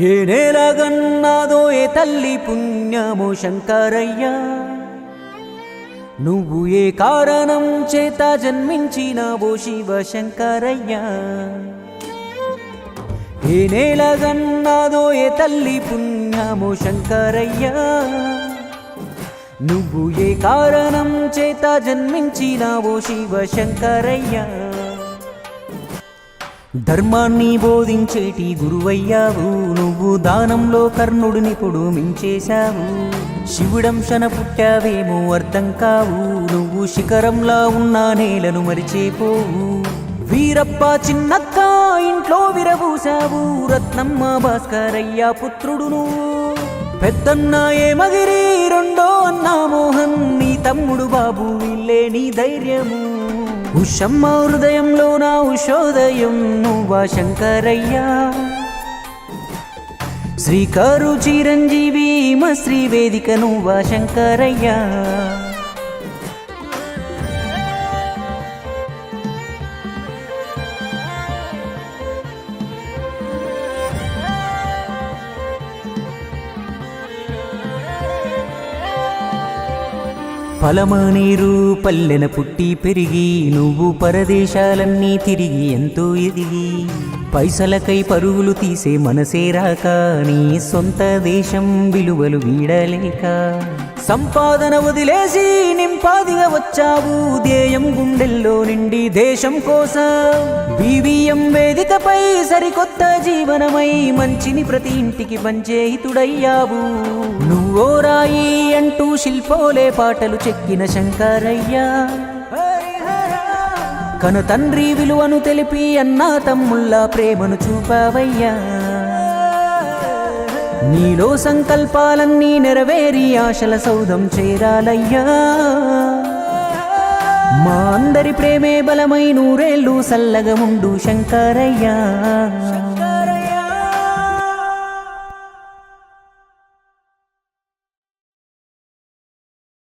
ఏ నేలగన్నాదో ఏ తల్లి పుణ్యము శంకరయ్య. నువ్వు ఏ కారణం చేత జన్మించినావో శివ శంకరయ్య ఏ నేలగన్నాదో ఏ తల్లి పుణ్యము శంకరయ్య. నువ్వు ఏ కారణం చేత జన్మించినావో శివ శంకరయ్య ధర్మాన్ని బోధించేటి గురువయ్యావు. నువ్వు దానంలో కర్ణుడినిప్పుడు మించేశావు శివుడంశన పుట్టావేమో అర్థం కావు. నువ్వు శిఖరంలా ఉన్న నేలను మరిచేపోవు. వీరప్ప చిన్నక్క ఇంట్లో విరబూసావు. రత్నమ్మ భాస్కరయ్య పుత్రుడు నువ్వు పెద్దన్న ఏమగిరి రెండో అన్న మోహన్. నీ తమ్ముడు బాబు వీళ్ళే నీ ధైర్యము. ఉషమ్మ హృదయంలో నా ఉషోదయం నువ్వా శంకరయ్యా. శ్రీకారు చిరంజీవి మా శ్రీ వేదిక నువ్వా శంకరయ్యా. పలమనీరు పల్లెన పుట్టి పెరిగి నువ్వు పరదేశాలన్నీ తిరిగి ఎంతో ఎదిగి పైసలకై పరుగులు తీసే మనసే రాక నీ సొంత దేశం విలువలు వీడలేక సంపాదన వదిలేసి నింపాదిగా వచ్చావు. ధ్యేయం గుండెల్లో నిండి దేశం కోసం. బీవీఎం వేదికపై సరికొత్త జీవనమై మంచిని ప్రతి ఇంటికి పంచే హితుడయ్యావు నువ్వో రాయి అంటూ శిల్పోలే పాటలు చెక్కిన శంకరయ్యా. కను తండ్రి విలువను తెలిపి అన్నా తమ్ముళ్ళ ప్రేమను చూపావయ్యా. నీలో సంకల్పాలన్నీ నెరవేరి ఆశల సౌధం చేరాలయ్యా. మా అందరి ప్రేమే బలమై నూరేళ్ళు సల్లగముండు శంకరయ్యా.